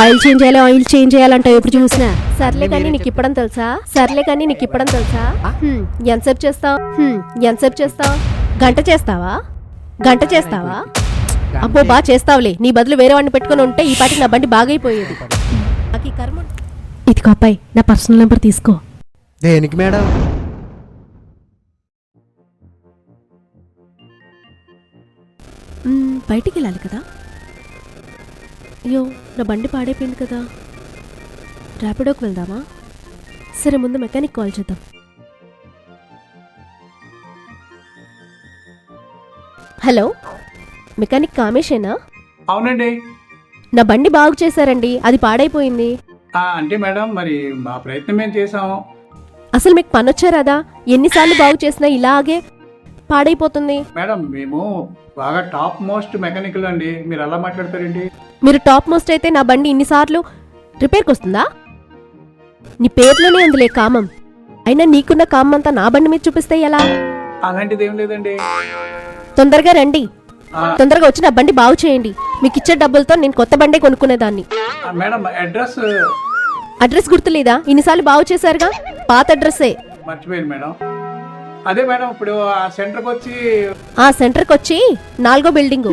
Oil change చేయాలి oil change చేయాలంటావు ఎప్పుడు చూసినా? సర్లే కానీ నీకు ఇప్పడం తెలుసా? సర్లే కానీ నీకు ఇప్పడం తెలుసా? హ్మ్, ఎంతసేపు చేస్తావు? హ్మ్, ఎంతసేపు చేస్తావు? గంట చేస్తావా? గంట చేస్తావా? అబ్బో బా చేస్తావులే. నీ బదులు వేరే వాడిని పెట్టుకుని ఉంటే ఈ పాటికి నా బండి బాగైపోయేది. నాకు ఈ కర్మ ఇది అబ్బాయి నా పర్సనల్ నెంబర్ తీసుకో. దేనికి మేడం? మ్మ్, బయటికి వెళ్ళాలి కదా? అయ్యో నా బండి పాడైపోయింది కదా. ర్యాపిడోకి వెళ్దామా? సరే ముందు మెకానిక్ కాల్ చేద్దాం. హలో మెకానిక్ కామేషేనా అవునండి. నా బండి బాగు చేశారండి అది పాడైపోయింది. అంటే మేడం మరి మా ప్రయత్నం మేము చేసాము అసలు మీకు పని వచ్చారాదా ఎన్నిసార్లు బాగు చేసినా ఇలాగే పాడైపోతుంది. మేడం మేము బాగా టాప్ మోస్ట్ మెకానికల్ అండి. మీరు ఎలా మాట్లాడతారండి? మీరు టాప్ మోస్ట్ అయితే నా బండి ఇన్నిసార్లు రిపేర్కి వస్తుందా? నీ పేర్లోనే అందులే కామం. అయినా నీకున్న కామం అంతా నా బండి మీద చూపిస్తే ఎలా? అలాంటిది ఏం లేదండి. తొందరగా రండి. తొందరగా వచ్చి నా బండి బాగు చేయండి. మీకు ఇచ్చే డబ్బులతో నేను కొత్త బండే కొనుక్కునేదాన్ని. మేడం అడ్రస్ అడ్రస్ గుర్తులేదా? ఇన్నిసార్లు బాగు చేశారుగా? పాత అడ్రస్సే. మేడం. అదే మేడం ఇప్పుడు ఆ సెంటర్కి వచ్చి ఆ సెంటర్కి వచ్చి నాలుగో బిల్డింగు.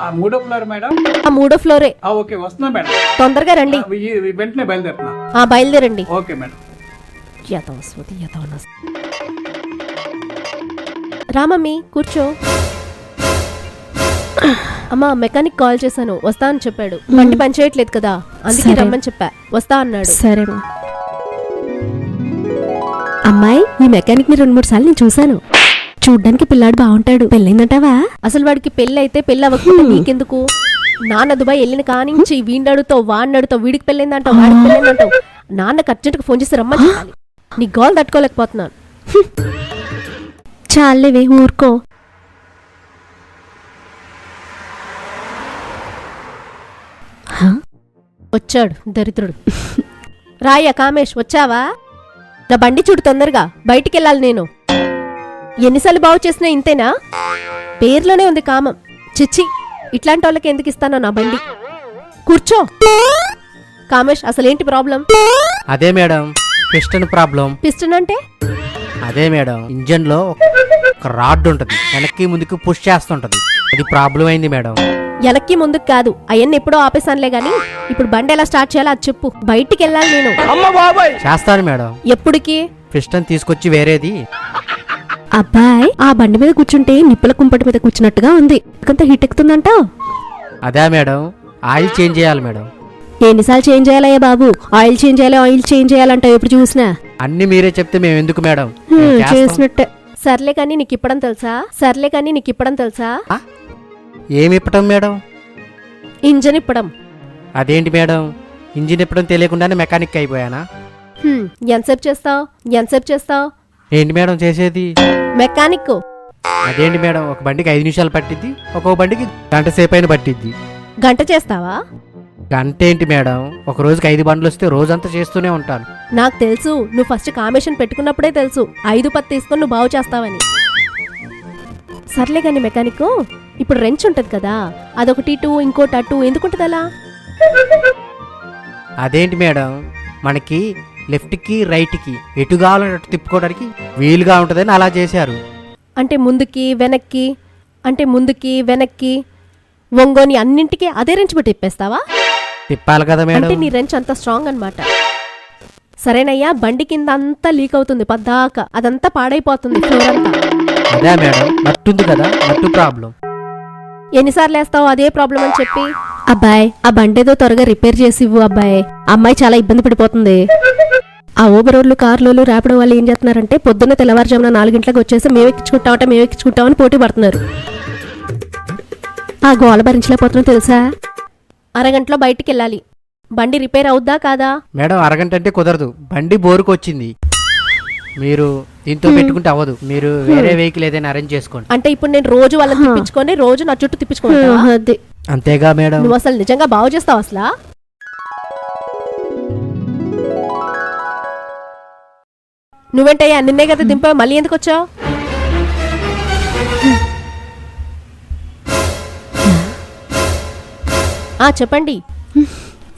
ఆ మూడో ఫ్లోర్ మేడం? ఆ మూడో ఫ్లోరే. ఆ, ఓకే వస్తున్నా మేడం. తొందరగా రండి. ఆ, ఈ- ఈ వెంటనే బయలుదేరుతున్నా. ఆ బయలుదేరండి. Okay madam. యథవస్వతి యథవనస్ రామమ్మి కూర్చో. అమ్మా మెకానిక్ కాల్ చేశాను. వస్తా అని చెప్పాడు. బండి పని చేయట్లేదు కదా. అందుకే సరే. రమ్మని చెప్పా. వస్తా అన్నాడు. సరే అమ్మాయి ఈ మెకానిక్ని రెండు మూడు సార్లు నేను చూశాను. చూడ్డానికి పిల్లాడు బాగుంటాడు. పెళ్ళైందంటావా? అసలు వాడికి పెళ్ళి అయితే పెళ్ళి అవ్వకపోతే నీకెందుకు? నాన్న దుబాయ్ వెళ్ళిన కానించి వీడినడుతో వాడినడుతో వీడికి పెళ్ళైందంటావు వాడికి పెళ్ళైందంటావు. నాన్నకు అర్జెంట్గా ఫోన్ చేసి రమ్మని చెప్పాలి. నీ గోల్ తట్టుకోలేకపోతున్నాను. చాలేవే ఊరుకో? వచ్చాడు దరిద్రుడు. రాయ్యా కామేష్ వచ్చావా? నా బండి చూడు తొందరగా. బయటికి వెళ్ళాలి నేను. ఎన్నిసార్లు బాగు చేసినా ఇంతేనా? పేర్లోనే ఉంది కామం. చిచ్చి ఇట్లాంటి వాళ్ళకి ఎందుకు ఇస్తానో నా బండి? కూర్చో. కామేష్ అసలేంటి ప్రాబ్లం? అదే మేడం పిస్టన్ ప్రాబ్లం. పిస్టన్ అంటే? అదే మేడం ఇంజన్లో ఒక రాడ్ ఉంటది. వెనక్కి ముందుకు పుష్ చేస్తుంటది. అది ప్రాబ్లం అయింది మేడం. వెనక్కి ముందుకు కాదు అవన్నీ ఎప్పుడో ఆపేసానులే గాని ఇప్పుడు బండి ఎలా స్టార్ట్ చేయాలో అది చెప్పు. బయటికి వెళ్ళాలి నేను చేస్తాను మేడం. ఎప్పటికి పిస్టన్ తీసుకొచ్చి వేరేది. అబ్బాయి ఆ బండి మీద కూర్చుంటే నిప్పుల కుంపటి మీద కూర్చున్నట్టుగా ఉంది. కొంత హిట్ ఎక్కుతుందంటావు అదే మేడం. ఆయిల్ చేంజ్ చేయాలి మేడం. ఎన్నిసార్లు చేంజ్ చేయాలయ్యా బాబు? ఆయిల్ చేంజ్ చేయాలి ఆయిల్ చేంజ్ చేయాలంటావు ఎప్పుడు చూసినా. అన్ని మీరే చెప్తే మేము ఎందుకు మేడం. చేసినట్టే. సర్లే కానీ నీకు ఇప్పడం తెలుసా? సర్లే కానీ నీకు ఇప్పడం తెలుసా? ఏమి ఇప్పటం మేడం? ఇంజన్ ఇప్పడం అదేంటి మేడం? ఇంజిన్ ఇప్పడం తెలియకుండానే మెకానిక్ అయిపోయానా? హ్మ్, ఎంతసేపు చేస్తావు? ఎంతసేపు చేస్తావు? ఏంటి మేడం చేసేది? మెకానిక్ అదేంటి మేడం ఒక బండికి ఐదు నిమిషాలు పట్టిద్ది ఒక్కో బండికి గంట సేపు అయిన పట్టిద్ది. గంట చేస్తావా? గంట ఏంటి మేడం? ఒక రోజుకి ఐదు బండ్లు వస్తే రోజంతా చేస్తూనే ఉంటాను. నాకు తెలుసు నువ్వు ఫస్ట్ కాంబినేషన్ పెట్టుకున్నప్పుడే తెలుసు ఐదు పత్తి తీసుకొని నువ్వు బాగు చేస్తావని. సర్లే కానీ మెకానిక్ ఇప్పుడు రెంచ్ ఉంటది కదా అదొకటి టూ ఇంకోటి అటు ఎందుకుంటది అలా అదేంటి మేడం మనకి లెఫ్ట్కి రైట్కి ఎటు కావాలంటే అటు తిప్పుకోవడానికి వీలుగా ఉంటుందని అలా చేశారు. అంటే ముందుకి వెనక్కి అంటే ముందుకి వెనక్కి ఒంగోని అన్నింటికి అదే రెంచ్ పెట్టి తిప్పేస్తావా? తిప్పాలి కదా అంటే మేడం నీ రెంచ్ అంత స్ట్రాంగ్ అన్నమాట. సరేనయ్యా బండి కింద అంతా లీక్ అవుతుంది పద్దాక. అదంతా పాడైపోతుంది ఫ్లోర్ అంతా. అదే మేడం నట్టుంది కదా నట్టు ప్రాబ్లం ఎన్నిసార్లు వేస్తావు అదే ప్రాబ్లం అని చెప్పి? అబ్బాయి ఆ బండి ఏదో త్వరగా రిపేర్ చేసి ఇవ్వు అబ్బాయి. అమ్మాయి చాలా ఇబ్బంది పడిపోతుంది. ఆ ఊబర్ రోడ్లు కార్లు ర్యాపిడో వాళ్ళు ఏం చేస్తున్నారంటే పొద్దున్న తెల్లవారుజామున నాలుగింట్లకు వచ్చేసి మేము ఎక్కించుకుంటామంటే మేము ఎక్కించుకుంటామని పోటీ పడుతున్నారు. ఆ గోల భరించలేకపోతున్నాం తెలుసా? అరగంటలో బయటికి వెళ్ళాలి. బండి రిపేర్ అవుద్దా కాదా? మేడం అరగంట అంటే కుదరదు. బండి బోరుకు వచ్చింది మీరు దీంతో పెట్టుకుంటే అవ్వదు. మీరు వేరే వెహికల్ ఏదైనా అరేంజ్ చేసుకోండి. అంటే ఇప్పుడు నేను రోజు వాళ్ళని తిప్పించుకొని రోజు నా చుట్టూ తిప్పించుకుంటా అది. అంతేగా మేడం. నువ్వు అసలు నిజంగా బాగు చేస్తావు అసలా? నువ్వేంటయ్యా నిన్నే కదా దింపావు మళ్ళీ ఎందుకు వచ్చావు? ఆ చెప్పండి.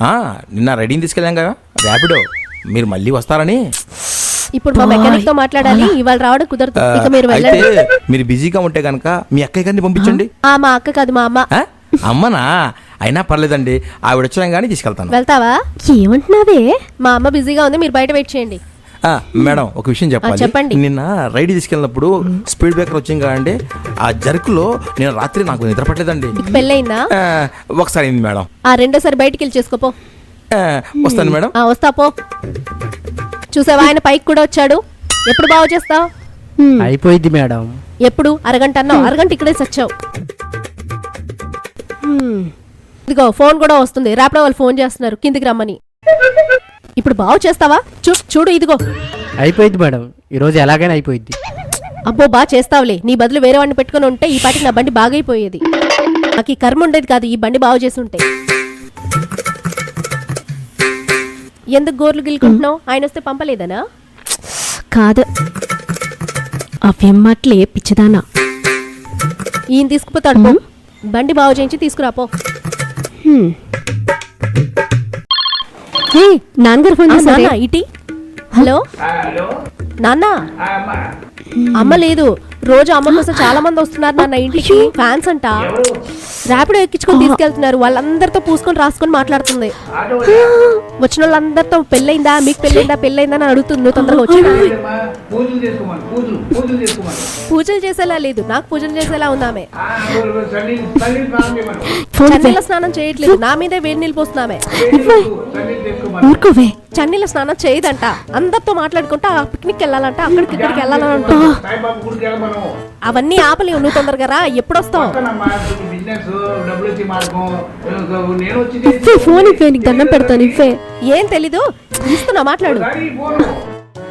ఆ, నిన్న రెడీని తీసుకెళ్ళాం కదా. ర్యాపిడో మీరు మళ్ళీ వస్తారని. ఇప్పుడు మా మెకానిక్తో మాట్లాడాలి ఇవాళ రావడం కుదరదు. ఇక మీరు అయితే వెళ్ళండి మీరు బిజీగా ఉంటే కనుక మీ అక్కయ్య గారిని పంపించండి. ఆ మా అక్క కాదు మా అమ్మ. ఆ? అమ్మనా? అయినా పర్లేదండి. ఆవిడ వచ్చాం కానీ తీసుకెళ్తాను. వెళ్తావా? ఏమంటున్నావే? మా అమ్మ బిజీగా ఉంది మీరు బయట వెయిట్ చేయండి. ఆ, మేడం ఒక విషయం చెప్పాలి. చెప్పండి. నిన్న రైడ్ తీసుకెళ్ళినప్పుడు స్పీడ్ బ్రేకర్ వచ్చింది కదండి ఆ జర్కులో నేను రాత్రి నాకు నిద్ర పట్టలేదండి. పెళ్ళయిందా? ఆ, ఒకసారి అయింది మేడం. ఆ రెండోసారి బయటికి వెళ్ళి చేసుకోపో. ఆ, వస్తాను మేడం. ఆ వస్తా పో. చూసావా? ఆయన పైకి కూడా వచ్చాడు. ఎప్పుడు బాగు చేస్తావు? అయిపోయింది మేడం. ఎప్పుడు? అరగంట అన్నావు. అరగంట ఇక్కడే సచ్చావు. ఇదిగో ఫోన్ కూడా వస్తుంది. రేపడే వాళ్ళు ఫోన్ చేస్తున్నారు. కిందికి రమ్మని. ఇప్పుడు బాగు చేస్తావా? చూ చూడు ఇదిగో. అయిపోయింది మేడం. ఈరోజు ఎలాగైనా అయిపోయింది అబ్బో బా చేస్తావులే. నీ బదులు వేరే వాడిని పెట్టుకుని ఉంటే ఈ పాటికి నా బండి బాగైపోయేది. నాకు ఈ కర్మ ఉండేది కాదు ఈ బండి బాగు చేసి ఉంటే. ఎందుకు గోర్లు గిల్లుకుంటున్నావు? ఆయన వస్తే పంపలేదనా? కాదు. అవేం మాటలే పిచ్చిదానా. ఈయన తీసుకుపోతాడు పో. బండి బాగు చేయించి తీసుకురాపో హ్మ్. హే నాన్నగారు ఫోన్ ఆ, చేశారే? నాన్న ఇటీ. హలో? నాన్న? అమ్మ లేదు. రోజు అమ్మ కోసం చాలా మంది వస్తున్నారు నాన్న ఇంటికి. ఫ్యాన్స్ అంట. ర్యాపిడో ఎక్కించుకొని తీసుకెళ్తున్నారు. వాళ్ళందరితో పూసుకొని రాసుకొని మాట్లాడుతుంది. వచ్చిన వాళ్ళందరితో పెళ్ళైందా? మీకు పెళ్ళైందా? పెళ్ళైందా అని అడుగుతుంది. నువ్వు తొందరగా వచ్చి పూజలు చేసుకోమని. పూజలు. పూజలు చేసుకోమని. పూజలు చేసేలా లేదు. నాకు పూజలు చేసేలా ఉంది ఆమె. ఆ, తల్లి తల్లి స్నానం చన్నీళ్ళ చేయట్లేదు. నా మీదే వేడి నీళ్ళు పోస్తున్నామే. తల్లి చేసుకోమని. ఊరుకోవే. చన్నీళ్ళ స్నానం చేయదంట. అందరితో మాట్లాడుకుంటా ఆ పిక్నిక్ వెళ్ళాలంట అక్కడికి ఇక్కడికి వెళ్ళాలని వెళ్ళమను అవన్నీ ఆపలేవు నువ్వు తొందరగా రా ఎప్పుడు వస్తావు ఫోన్ ఇవ్వే నీకు దండం పెడతాను ఇవ్వే. ఏం తెలీదు? ఇస్తున్నా మాట్లాడు.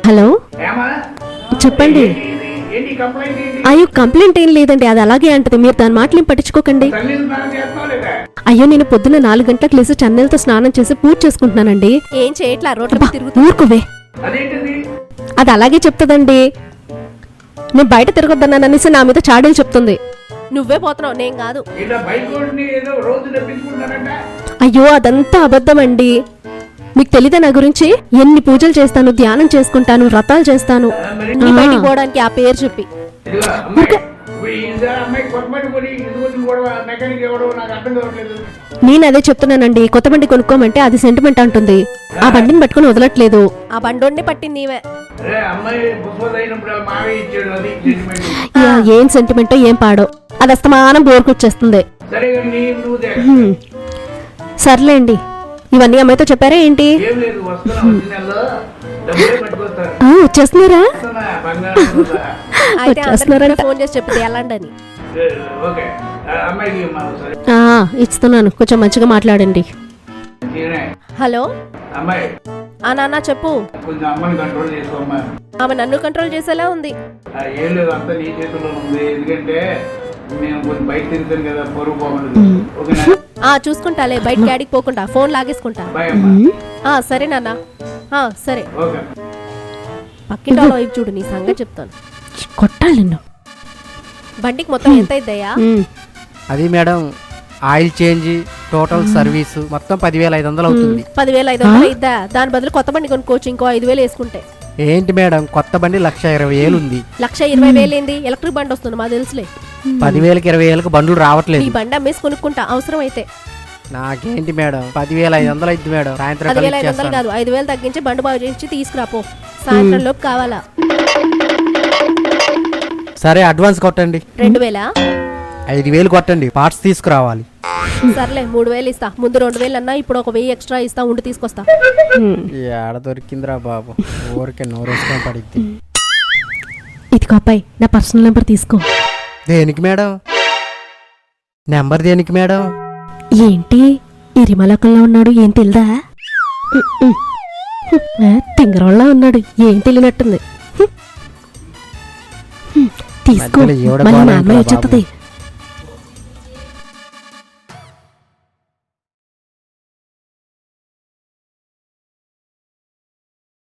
హలో? చెప్పండి. ఏంటి ఇది? ఏంటి కంప్లైంట్ ఏంటి? అయ్యో కంప్లైంట్ ఏం లేదండి. అది అలాగే అంటది. మీరు దాని మాటలు ఏం పట్టించుకోకండి అయ్యో నేను పొద్దున్న నాలుగు గంటలకు లేచి చన్నెలతో స్నానం చేసి పూజ చేసుకుంటున్నానండి. ఏం చేయట్లా? రోడ్ల అబ్బా, మీద తిరుగుతూ ఊరుకోవే. అదేంటిది? అది అలాగే చెప్తుందండి. నేను బయట తిరగొద్దన్నాను. అనేసి నా మీద చాడీలు చెప్తుంది. నువ్వే పోతున్నావు. నేను కాదు. అయ్యో అదంతా అబద్ధం అండి మీకు తెలీదా నా గురించి ఎన్ని పూజలు చేస్తాను ధ్యానం చేసుకుంటాను వ్రతాలు చేస్తాను. బయటికి పోవడానికి ఆ పేరు చెప్పి. బండి నేను అదే చెప్తున్నానండి కొత్త బండి కొనుక్కోమంటే అది సెంటిమెంట్ అంటుంది. ఆ బండిని పట్టుకొని వదలట్లేదు. ఆ బండోడిని పట్టింది ఏం సెంటిమెంటో ఏం పాడో. అది అస్తమానం బోరుకొచ్చేస్తుంది. సర్లేండి. ఇవన్నీ అమ్మాయితో చెప్పారా ఏంటి? వచ్చేస్తున్నారా? వచ్చేస్తున్నారంట. ఫోన్ చేసి చెప్తే ఇస్తున్నాను. కొంచెం మంచిగా మాట్లాడండి. హలో? ఆ నాన్న చెప్పు. కొంచెం అమ్మని కంట్రోల్ చేసుకోమ్మా ఆమె నన్ను కంట్రోల్ చేసేలా ఉంది. ఆ, ఏం లేదు అంతా నీ చేతుల్లో ఉంది. ఎందుకంటే నేను కొంచెం బయట తిరుగుతాను కదా పొరుగు ఆ చూసుకుంటాలే. బయట గాడికి పోకుండా ఫోన్ లాగేసుకుంటా. ఆ సరే నాన్న. ఆ సరే. పక్కింటి వాళ్ళ వైపు చూడు నీ సంగతి చెప్తాను. కొట్టాలి నిన్ను. బండికి మొత్తం ఎంత అయిద్దయ్యా. అది madam oil change total service మొత్తం పదివేల ఐదు వందలు అవుతుంది. పదివేలు ఐదు వందలు అయిద్దా? దాని బదులు కొత్త బండి కొనుక్కోవచ్చు ఇంకో ఐదు వేలు వేసుకుంటే. ఏంటి మేడం కొత్త బండి లక్ష ఇరవై వేలు ఉంది. లక్ష ఇరవై వేలు ఏంది ఎలక్ట్రిక్ బండి వస్తుంది మా తెలుసులే. పదివేలకి ఇరవై వేలకు బండ్లు ఈ రావట్లేదు బండి అమ్మేసి కొనుక్కుంటా అవసరం అయితే నాకేంటి మేడం? పదివేల ఐదు వందలు అయింది మేడం. సాయంత్రం పదివేల ఐదు వందలు కాదు ఐదు వేలు తగ్గించి బండి బాగు చేయించి తీసుకురాపో. సాయంత్రం లోపు కావాలా? సరే అడ్వాన్స్ కొట్టండి. రెండు వేలా? ఐదు వేలు కొట్టండి పార్ట్స్ తీసుకురావాలి. సర్లే మూడు వేలు ఇస్తా. ముందు రెండు వేలు అన్నా ఇప్పుడు ఒక వెయ్యి ఎక్స్ట్రా ఇస్తా ఉండి తీసుకొస్తా. ఏడ దొరికిందిరా బాబు. ఊరికే నోరేసుకొని పడిద్ది. ఇదిగో అబ్బాయి నా పర్సనల్ నెంబర్ తీసుకో. దేనికి మేడం? నెంబర్ దేనికి మేడం? ఏంటి? ఈ రిమలకంలో ఉన్నాడు ఏం తెలియదా తింగరోళ్ళ ఉన్నాడు ఏం తెలియనట్టుంది. తీసుకో. మళ్ళీ మా అమ్మాయి వచ్చేస్తుంది?